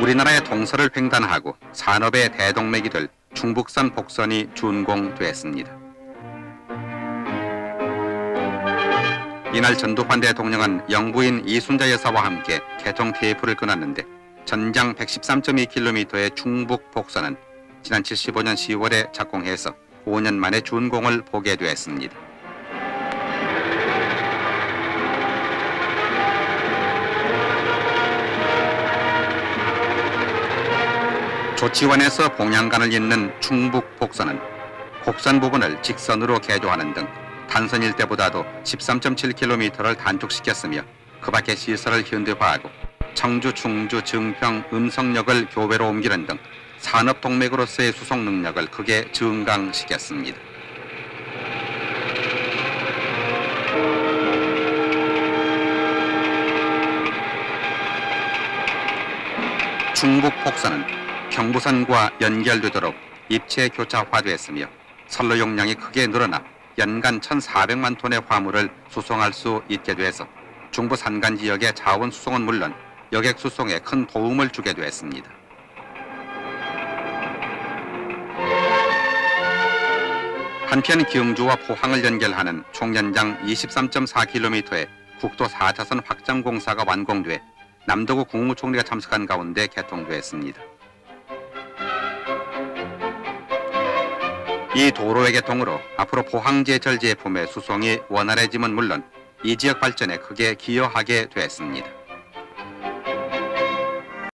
우리나라의 동서를 횡단하고 산업의 대동맥이 될 중북선 복선이 준공됐습니다. 이날 전두환 대통령은 영부인 이순자 여사와 함께 개통 테이프를 끊었는데 전장 113.2km의 중북 복선은 지난 75년 10월에 착공해서 5년 만에 준공을 보게 됐습니다. 조치원에서 봉양간을 잇는 충북 복선은 곡선 부분을 직선으로 개조하는 등 단선일 때보다도 13.7km를 단축시켰으며 그 밖의 시설을 현대화하고 청주, 충주, 증평, 음성역을 교외로 옮기는 등 산업 동맥으로서의 수송 능력을 크게 증강시켰습니다. 충북 폭선은 경부선과 연결되도록 입체 교차화됐으며 선로 용량이 크게 늘어나 연간 1,400만 톤의 화물을 수송할 수 있게 돼서 중부 산간 지역의 자원 수송은 물론 여객 수송에 큰 도움을 주게 됐습니다. 한편 경주와 포항을 연결하는 총 연장 23.4km의 국도 4차선 확장 공사가 완공돼 남도구 국무총리가 참석한 가운데 개통됐습니다. 이 도로의 개통으로 앞으로 포항제철 제품의 수송이 원활해짐은 물론 이 지역 발전에 크게 기여하게 됐습니다.